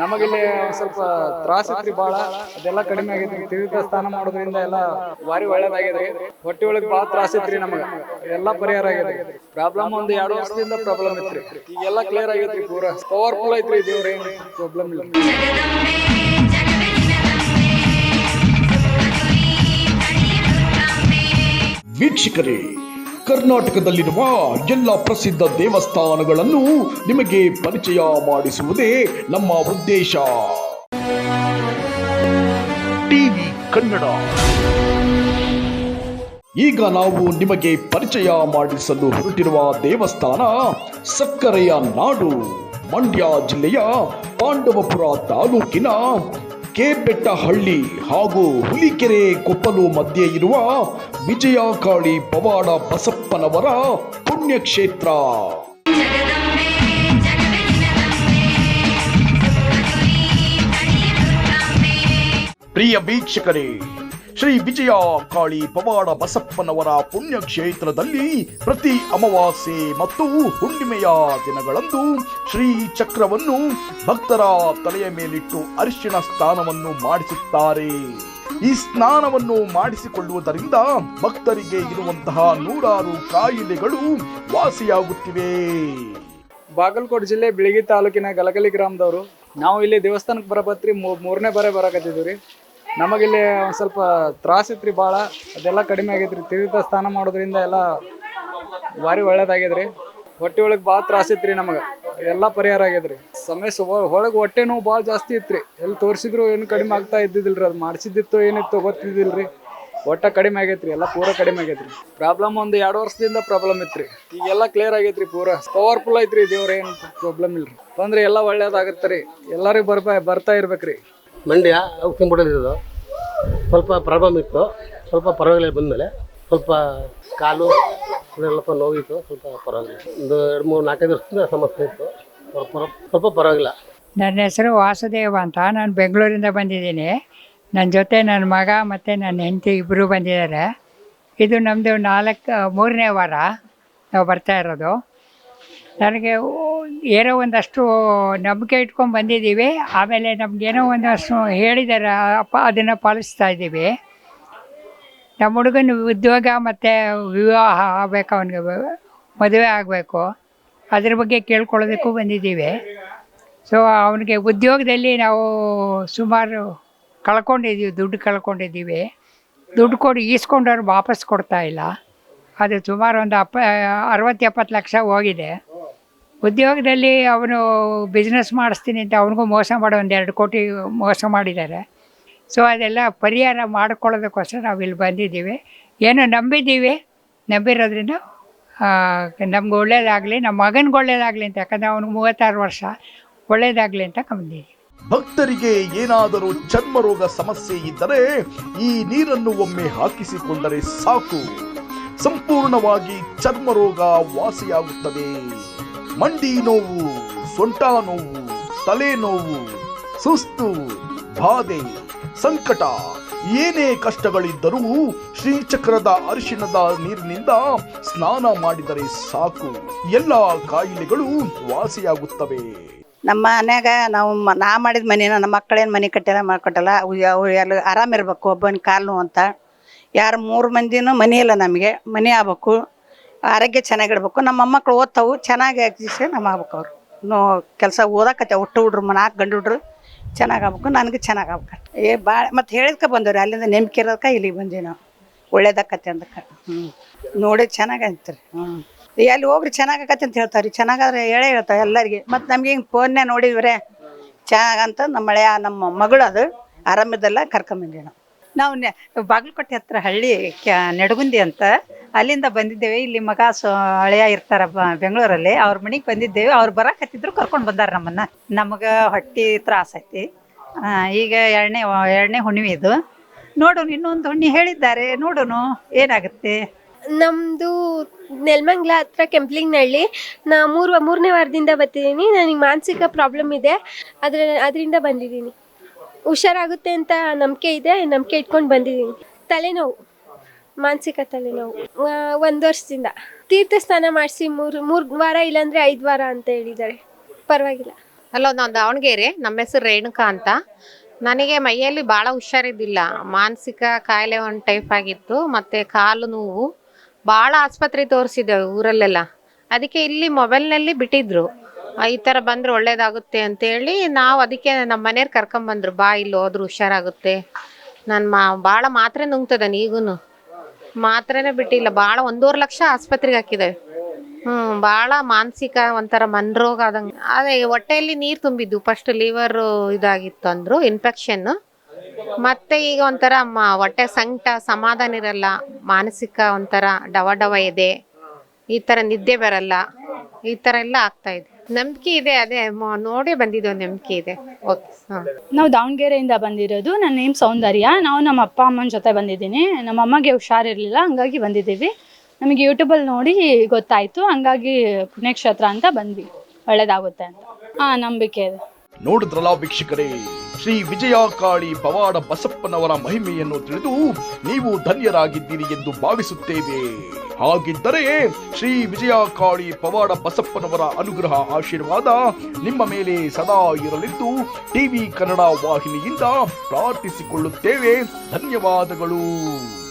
ನಮಗಿಲ್ಲಿ ಸ್ವಲ್ಪ ತ್ರಾಸ ಬಹಳ ಬಾಳ. ಅದೆಲ್ಲ ಕಡಿಮೆ ಆಗೈತ್ರಿ. ತೀರ್ಥ ಸ್ನಾನ ಮಾಡೋದ್ರಿಂದ ಎಲ್ಲ ಭಾರಿ ಒಳ್ಳೇದಾಗಿದ್ರಿ ಹೊಟ್ಟೆ ಒಳಗೆ ಬಹಳ ತ್ರಾಸ ಇತ್ರಿ ನಮಗ. ಎಲ್ಲ ಪರಿಹಾರ ಆಗಿದೆ ಪ್ರಾಬ್ಲಮ್ ಒಂದ್ ಎರಡು ವರ್ಷದಿಂದ ಪ್ರಾಬ್ಲಮ್ ಇತ್ರಿ. ಈಗೆಲ್ಲ ಕ್ಲಿಯರ್ ಆಗೈತ್ರಿ ಪೂರ. ಪವರ್ಫುಲ್ ಐತ್ರಿ ದೇವ್ರ. ಏನ್ ಪ್ರಾಬ್ಲಮ್ ಇಲ್ಲ. ವೀಕ್ಷಕರೇ ಕರ್ನಾಟಕದಲ್ಲಿರುವ ಎಲ್ಲ ಪ್ರಸಿದ್ಧ ದೇವಸ್ಥಾನಗಳನ್ನು ನಿಮಗೆ ಪರಿಚಯ ಮಾಡಿಸುವುದೇ ನಮ್ಮ ಉದ್ದೇಶ. ಟಿವಿ ಕನ್ನಡ. ಈಗ ನಾವು ನಿಮಗೆ ಪರಿಚಯ ಮಾಡಿಸಲು ಹೊರಟಿರುವ ದೇವಸ್ಥಾನ ಸಕ್ಕರೆಯ ನಾಡು, ಮಂಡ್ಯ ಜಿಲ್ಲೆಯ ಪಾಂಡವಪುರ ತಾಲೂಕಿನ ಕೆಬೆಟ್ಟಹಳ್ಳಿ ಹಾಗೂ ಹುಲಿಕೆರೆ ಕೊಪ್ಪಲು ಮಧ್ಯೆ ಇರುವ ವಿಜಯಕಾಳಿ ಪವಾಡ ಬಸಪ್ಪನವರ ಪುಣ್ಯಕ್ಷೇತ್ರ. ಪ್ರಿಯ ವೀಕ್ಷಕರೇ ಶ್ರೀ ವಿಜಯ ಕಾಳಿ ಪವಾಡ ಬಸಪ್ಪನವರ ಪುಣ್ಯಕ್ಷೇತ್ರದಲ್ಲಿ ಪ್ರತಿ ಅಮಾವಾಸ್ಯೆ ಮತ್ತು ಹುಣ್ಣಿಮೆಯ ದಿನಗಳಂದು ಶ್ರೀ ಚಕ್ರವನ್ನು ಭಕ್ತರ ತಲೆಯ ಮೇಲಿಟ್ಟು ಅರಿಶಿಣ ಸ್ನಾನವನ್ನು ಮಾಡಿಸುತ್ತಾರೆ. ಈ ಸ್ನಾನವನ್ನು ಮಾಡಿಸಿಕೊಳ್ಳುವುದರಿಂದ ಭಕ್ತರಿಗೆ ಇರುವಂತಹ ನೂರಾರು ಕಾಯಿಲೆಗಳು ವಾಸಿಯಾಗುತ್ತಿವೆ. ಬಾಗಲಕೋಟೆ ಜಿಲ್ಲೆ ಬಿಳಿಗಿ ತಾಲೂಕಿನ ಗಲಗಲಿ ಗ್ರಾಮದವರು, ನಾವು ಇಲ್ಲಿ ದೇವಸ್ಥಾನಕ್ಕೆ ಬರಬತ್ರಿ ಮೂರನೇ ಬಾರೇ ಬರಕತ್ತಿದ್ವಿ ರೀ. ನಮಗಿಲ್ಲಿ ಒಂದು ಸ್ವಲ್ಪ ತ್ರಾಸ ರೀ ಭಾಳ ಅದೆಲ್ಲ ಕಡಿಮೆ ಆಗೈತ್ರಿ. ತೀರ್ಥ ಸ್ನಾನ ಮಾಡೋದ್ರಿಂದ ಎಲ್ಲ ಭಾರಿ ಒಳ್ಳೇದಾಗ್ಯದ್ರಿ. ಹೊಟ್ಟೆ ಒಳಗೆ ಭಾಳ ತ್ರಾಸ ಇತ್ರಿ ನಮಗೆ. ಎಲ್ಲ ಪರಿಹಾರ ಆಗ್ಯದ್ರಿ. ಸಮಸ್ಯೆ ಒಳಗೆ ಹೊಟ್ಟೆ ನೋವು ಭಾಳ ಜಾಸ್ತಿ ಇತ್ರಿ. ಎಲ್ಲಿ ತೋರಿಸಿದ್ರು ಏನು ಕಡಿಮೆ ಆಗ್ತಾ ಇದ್ದಿದ್ದಿಲ್ರಿ. ಅದು ಮಾಡಿಸಿದ್ದಿತ್ತು ಏನಿತ್ತು ರೀ ಒಟ್ಟ ಕಡಿಮೆ ಆಗೈತ್ರಿ. ಎಲ್ಲ ಪೂರ ಕಡಿಮೆ ಆಗೈತ್ರಿ. ಪ್ರಾಬ್ಲಮ್ ಒಂದು ಎರಡು ವರ್ಷದಿಂದ ಪ್ರಾಬ್ಲಮ್ ಇತ್ರಿ. ಈಗೆಲ್ಲ ಕ್ಲಿಯರ್ ಆಗೈತ್ರಿ ಪೂರ. ಪವರ್ಫುಲ್ ಐತ್ರಿ ದೇವ್ರ ಏನು ಪ್ರಾಬ್ಲಮ್ ಇಲ್ರಿ. ಬಂದ್ರೆ ಎಲ್ಲ ಒಳ್ಳೇದಾಗತ್ತೆ ರೀ. ಎಲ್ಲರಿಗೂ ಬರ್ಬಾ ಬರ್ತಾ ಇರ್ಬೇಕ್ರಿ. ಮಂಡ್ಯ ಉಕ್ಕಿಂಬಿಡೋದಿರೋದು ಸ್ವಲ್ಪ ಪ್ರಾಬ್ಲಮ್ ಇತ್ತು. ಸ್ವಲ್ಪ ಪರವಾಗಿಲ್ಲ ಬಂದಮೇಲೆ. ಸ್ವಲ್ಪ ಕಾಲು ಸ್ವಲ್ಪ ನೋವಿತ್ತು. ಸ್ವಲ್ಪ ಪರವಾಗಿಲ್ಲ. ಒಂದು ಎರಡು ಮೂರು ನಾಲ್ಕೈದು ವರ್ಷದಿಂದ ಸಮಸ್ಯೆ ಇತ್ತು. ಸ್ವಲ್ಪ ಸ್ವಲ್ಪ ಪರವಾಗಿಲ್ಲ. ನನ್ನ ಹೆಸರು ವಾಸುದೇವ ಅಂತ. ನಾನು ಬೆಂಗಳೂರಿಂದ ಬಂದಿದ್ದೀನಿ. ನನ್ನ ಜೊತೆ ನನ್ನ ಮಗ ಮತ್ತು ನನ್ನ ಹೆಂಡತಿ ಇಬ್ಬರು ಬಂದಿದ್ದಾರೆ. ಇದು ನಮ್ಮದು ನಾಲ್ಕು, ಮೂರನೇ ವಾರ ನಾವು ಬರ್ತಾ ಇರೋದು. ನನಗೆ ಏನೋ ಒಂದಷ್ಟು ನಂಬಿಕೆ ಇಟ್ಕೊಂಡು ಬಂದಿದ್ದೀವಿ. ಆಮೇಲೆ ನಮಗೇನೋ ಒಂದಷ್ಟು ಹೇಳಿದ್ದಾರೆ ಅಪ್ಪ ಅದನ್ನು ಪಾಲಿಸ್ತಾ ಇದ್ದೀವಿ. ನಮ್ಮ ಹುಡುಗನ ಉದ್ಯೋಗ ಮತ್ತು ವಿವಾಹ ಆಗಬೇಕು, ಅವನಿಗೆ ಮದುವೆ ಆಗಬೇಕು. ಅದ್ರ ಬಗ್ಗೆ ಕೇಳ್ಕೊಳ್ಳೋದಕ್ಕೂ ಬಂದಿದ್ದೀವಿ. ಸೊ ಅವನಿಗೆ ಉದ್ಯೋಗದಲ್ಲಿ ನಾವು ಸುಮಾರು ಕಳ್ಕೊಂಡಿದ್ದೀವಿ, ದುಡ್ಡು ಕಳ್ಕೊಂಡಿದ್ದೀವಿ. ದುಡ್ಡು ಕೊಡಿ, ಈಸ್ಕೊಂಡವ್ರು ವಾಪಸ್ ಕೊಡ್ತಾ ಇಲ್ಲ. ಅದು ಸುಮಾರು ಒಂದು ಅಪ್ಪ ಅರವತ್ತು ಎಪ್ಪತ್ತು ಲಕ್ಷ ಹೋಗಿದೆ. ಉದ್ಯೋಗದಲ್ಲಿ ಅವನು ಬಿಸ್ನೆಸ್ ಮಾಡಿಸ್ತೀನಿ ಅಂತ ಅವನಿಗೂ ಮೋಸ ಮಾಡೋ ಒಂದು ಎರಡು ಕೋಟಿ ಮೋಸ ಮಾಡಿದ್ದಾರೆ. ಸೊ ಅದೆಲ್ಲ ಪರಿಹಾರ ಮಾಡ್ಕೊಳ್ಳೋದಕ್ಕೋಸ್ಕರ ನಾವು ಇಲ್ಲಿ ಬಂದಿದ್ದೀವಿ. ಏನೋ ನಂಬಿದ್ದೀವಿ? ನಂಬಿರೋದ್ರಿಂದ ನಮ್ಗೆ ಒಳ್ಳೇದಾಗಲಿ, ನಮ್ಮ ಮಗನಿಗೆ ಒಳ್ಳೇದಾಗಲಿ ಅಂತ, ಯಾಕಂದರೆ ಅವ್ನಿಗೆ ಮೂವತ್ತಾರು ವರ್ಷ ಒಳ್ಳೇದಾಗಲಿ ಅಂತ ಕಮ್ಮಿದ್ದೀವಿ ಭಕ್ತರಿಗೆ ಏನಾದರೂ ಚರ್ಮರೋಗ ಸಮಸ್ಯೆ ಇದ್ದರೆ ಈ ನೀರನ್ನು ಒಮ್ಮೆ ಹಾಕಿಸಿಕೊಂಡರೆ ಸಾಕು. ಸಂಪೂರ್ಣವಾಗಿ ಚರ್ಮರೋಗ ವಾಸಿಯಾಗುತ್ತದೆ. ಮಂಡಿ ನೋವು, ಸೊಂಟ ನೋವು, ತಲೆ ನೋವು, ಸುಸ್ತು, ಬಾಧೆ, ಸಂಕಟ, ಏನೇ ಕಷ್ಟಗಳಿದ್ದರೂ ಶ್ರೀಚಕ್ರದ ಅರಿಶಿಣದ ನೀರಿನಿಂದ ಸ್ನಾನ ಮಾಡಿದರೆ ಸಾಕು. ಎಲ್ಲ ಕಾಯಿಲೆಗಳು ವಾಸಿಯಾಗುತ್ತವೆ. ನಮ್ಮ ಮನ್ಯಾಗ ನಾವು ನಾ ಮಾಡಿದ ಮನೇನ ನಮ್ಮ ಮಕ್ಕಳೇನು ಮನೆ ಕಟ್ಟಿಲ್ಲ ಮಾಡ್ಕೊಟ್ಟಲ್ಲ, ಅವು ಆರಾಮ ಎಲ್ಲ ಆರಾಮಿರ್ಬೇಕು ಒಬ್ಬನ ಕಾಲು ಅಂತ. ಯಾರು ಮೂರು ಮಂದಿನೂ ಮನೆ ಇಲ್ಲ ನಮಗೆ, ಮನೆ ಆಗ್ಬೇಕು. ಆರೋಗ್ಯ ಚೆನ್ನಾಗಿಡ್ಬೇಕು ನಮ್ಮ ಮೊಮ್ಮಕ್ಳು ಓದ್ತಾವು, ಚೆನ್ನಾಗಿ ಎಕ್ಸಿಸ್ಟೇ ನಮ್ಮ ಆಗ್ಬೇಕು ಅವರು. ನೋ, ಕೆಲಸ ಓದಕತ್ತೆ ಹುಟ್ಟು ಹುಡ್ರು ನಾಲ್ಕು ಗಂಡು ಹುಡ್ರು ಚೆನ್ನಾಗಿ ಆಗ್ಬೇಕು ನನಗೆ ಚೆನ್ನಾಗಿ ಆಗ್ಬೇಕು ಏ ಭಾಳ ಮತ್ತು ಹೇಳಿದ್ಕೆ ಬಂದವ್ರಿ, ಅಲ್ಲಿಂದ ನೆಮ್ಕೆ ಇರೋದಕ್ಕೆ ಇಲ್ಲಿಗೆ ಬಂದೀವಿ ನಾವು. ಒಳ್ಳೇದಾಕತ್ತೆ ಅಂದಕ್ಕೆ ಹ್ಞೂ ನೋಡಿ ಚೆನ್ನಾಗಿ ರೀ ಹ್ಞೂ ಎಲ್ಲಿ ಹೋಗ್ರಿ, ಚೆನ್ನಾಗಾಕತ್ತೆ ಅಂತ ಹೇಳ್ತಾರೆ ಚೆನ್ನಾಗಾದ್ರೆ ಹೇಳೇ ಹೇಳ್ತಾರೆ ಎಲ್ಲರಿಗೆ. ಮತ್ತು ನಮ್ಗೆ ಹಿಂಗೆ ಫೋನ್ನೇ ನೋಡಿದ್ರೆ, ಚೆನ್ನಾಗಂತ ನಮ್ಮ ಮಳೆಯ ನಮ್ಮ ಮಗಳು ಅದು ಆರಾಮಿದ್ದಲ್ಲ ಕರ್ಕೊಂಬಂದಿ ನಾವು. ನಾವು ಬಾಗಲಕೋಟೆ ಹತ್ರ ಹಳ್ಳಿ ಕ್ಯಾ, ನೆಡಗುಂದಿ ಅಂತ. ಅಲ್ಲಿಂದ ಬಂದಿದ್ದೇವೆ. ಇಲ್ಲಿ ಮಗ ಸೊ, ಹಳೆಯ ಇರ್ತಾರ ಬೆಂಗಳೂರಲ್ಲಿ. ಅವ್ರ ಮನೆಗೆ ಬಂದಿದ್ದೇವೆ. ಅವ್ರು ಬರಕತ್ತಿದ್ರು ಕರ್ಕೊಂಡು ಬಂದಾರ ನಮ್ಮನ್ನ. ನಮಗೆ ಹೊಟ್ಟಿ ತ್ರಾಸ ಐತಿ. ಈಗ ಎರಡನೇ ಎರಡನೇ ಹುಣ್ಣಿಮೆ ಇದು. ನೋಡೋಣ, ಇನ್ನೊಂದು ಹುಣ್ಣಿ ಹೇಳಿದ್ದಾರೆ. ನೋಡೋಣ, ಏನಾಗುತ್ತೆ? ನಮ್ಮದು ನೆಲಮಂಗ್ಲ ಹತ್ರ ಕೆಂಪ್ಲಿಂಗ್ನಹಳ್ಳಿ. ನಾ ಮೂರು ಮೂರನೇ ವಾರದಿಂದ ಬರ್ತಿದ್ದೀನಿ. ನನಗೆ ಮಾನಸಿಕ ಪ್ರಾಬ್ಲಮ್ ಇದೆ. ಅದ್ರ ಅದರಿಂದ ಬಂದಿದ್ದೀನಿ. ಹುಷಾರಾಗುತ್ತೆ ಅಂತ ನಂಬಿಕೆ ಇದೆ, ನಂಬಿಕೆ ಇಟ್ಕೊಂಡು ಬಂದಿದ್ದೀನಿ. ತಲೆನೋವು, ಮಾನಸಿಕ ತಲೆನೋವು. ಒಂದು ವರ್ಷದಿಂದ. ತೀರ್ಥ ಸ್ನಾನ ಮಾಡಿಸಿ ಮೂರು ಮೂರು ವಾರ ಇಲ್ಲಾಂದ್ರೆ ಐದು ವಾರ ಅಂತ ಹೇಳಿದ್ದಾರೆ. ಪರವಾಗಿಲ್ಲ. ಹಲೋ ನಾನು ದಾವಣಗೆರೆ, ನಮ್ಮ ಹೆಸರು ರೇಣುಕಾ ಅಂತ. ನನಗೆ ಮೈಯಲ್ಲಿ ಭಾಳ ಹುಷಾರಿದ್ದಿಲ್ಲ. ಮಾನಸಿಕ ಕಾಯಿಲೆ ಒಂದು ಟೈಪ್ ಆಗಿತ್ತು, ಮತ್ತು ಕಾಲು ನೋವು. ಭಾಳ ಆಸ್ಪತ್ರೆ ತೋರಿಸಿದ್ದೇವೆ ಊರಲ್ಲೆಲ್ಲ. ಅದಕ್ಕೆ ಇಲ್ಲಿ ಮೊಬೈಲ್ನಲ್ಲಿ ಬಿಟ್ಟಿದ್ರು. ಈ ತರ ಬಂದ್ರೆ ಒಳ್ಳೇದಾಗುತ್ತೆ ಅಂತೇಳಿ ನಾವು ಅದಕ್ಕೆ ನಮ್ಮ ಮನೆಯವ್ರು ಕರ್ಕೊಂಬಂದ್ರು ಬಾ ಇಲ್ಲಿ ಹೋದ್ರು ಹುಷಾರಾಗುತ್ತೆ. ನಾನು ಮಾ ಭಾಳ ಮಾತ್ರೆ ನುಂಗ್ತದಾನೆ ಈಗೂ ಮಾತ್ರೆನೇ ಬಿಟ್ಟಿಲ್ಲ ಭಾಳ ಒಂದೂವರೆ ಲಕ್ಷ ಆಸ್ಪತ್ರೆಗೆ ಹಾಕಿದ್ದೇವೆ ಹ್ಞೂ ಭಾಳ ಮಾನಸಿಕ ಒಂಥರ ಮನರೋಗ ಆದಂಗೆ ಅದೇ, ಹೊಟ್ಟೆಯಲ್ಲಿ ನೀರು ತುಂಬಿದ್ದು ಫಸ್ಟ್ ಲಿವರ್ ಇದಾಗಿತ್ತು ಅಂದರು ಇನ್ಫೆಕ್ಷನ್ ಮತ್ತೆ ಈಗ ಒಂಥರ ಮ, ಹೊಟ್ಟೆ ಸಂಕಟ, ಸಮಾಧಾನ ಇರಲ್ಲ, ಮಾನಸಿಕ ಒಂಥರ ಡವ ಡವ ಇದೆ. ಈ ಥರ ನಿದ್ದೆ ಬರಲ್ಲ. ಈ ಥರ ಎಲ್ಲ ಆಗ್ತಾ ಇದೆ. ನಂಬಿಕೆ ಇದೆ ಅದೇ ನೋಡಿ ನೋಡೇ ಬಂದಿದ್ದು ನಂಬಿಕೆ ಇದೆ. ಓಕೆ ಹಾಂ. ನಾವು ದಾವಣಗೆರೆಯಿಂದ ಬಂದಿರೋದು ನನ್ನ ನೇಮ್ ಸೌಂದರ್ಯ. ನಾವು ನಮ್ಮ ಅಪ್ಪ ಅಮ್ಮನ ಜೊತೆ ಬಂದಿದ್ದೀನಿ. ನಮ್ಮ ಅಮ್ಮಗೆ ಹುಷಾರಿರಲಿಲ್ಲ ಹಂಗಾಗಿ ಬಂದಿದ್ದೀವಿ. ನಮಗೆ ಯೂಟ್ಯೂಬಲ್ಲಿ ನೋಡಿ ಗೊತ್ತಾಯಿತು ಹಂಗಾಗಿ ಪುಣ್ಯಕ್ಷೇತ್ರ ಅಂತ ಬಂದ್ವಿ. ಒಳ್ಳೇದಾಗುತ್ತೆ ಅಂತ. ಹಾಂ ನಂಬಿಕೆ ಇದೆ. ನೋಡಿದ್ರಲ್ಲ ವೀಕ್ಷಕರೇ ಶ್ರೀ ವಿಜಯಕಾಳಿ ಪವಾಡ ಬಸಪ್ಪನವರ ಮಹಿಮೆಯನ್ನು ತಿಳಿದು ನೀವು ಧನ್ಯರಾಗಿದ್ದೀರಿ ಎಂದು ಭಾವಿಸುತ್ತೇವೆ. ಹಾಗಿದ್ದರೆ ಶ್ರೀ ವಿಜಯಕಾಳಿ ಪವಾಡ ಬಸಪ್ಪನವರ ಅನುಗ್ರಹ ಆಶೀರ್ವಾದ ನಿಮ್ಮ ಮೇಲೆ ಸದಾ ಇರಲಿದ್ದು ಟಿವಿ ಕನ್ನಡ ವಾಹಿನಿಯಿಂದ ಪ್ರಾರ್ಥಿಸಿಕೊಳ್ಳುತ್ತೇವೆ. ಧನ್ಯವಾದಗಳು.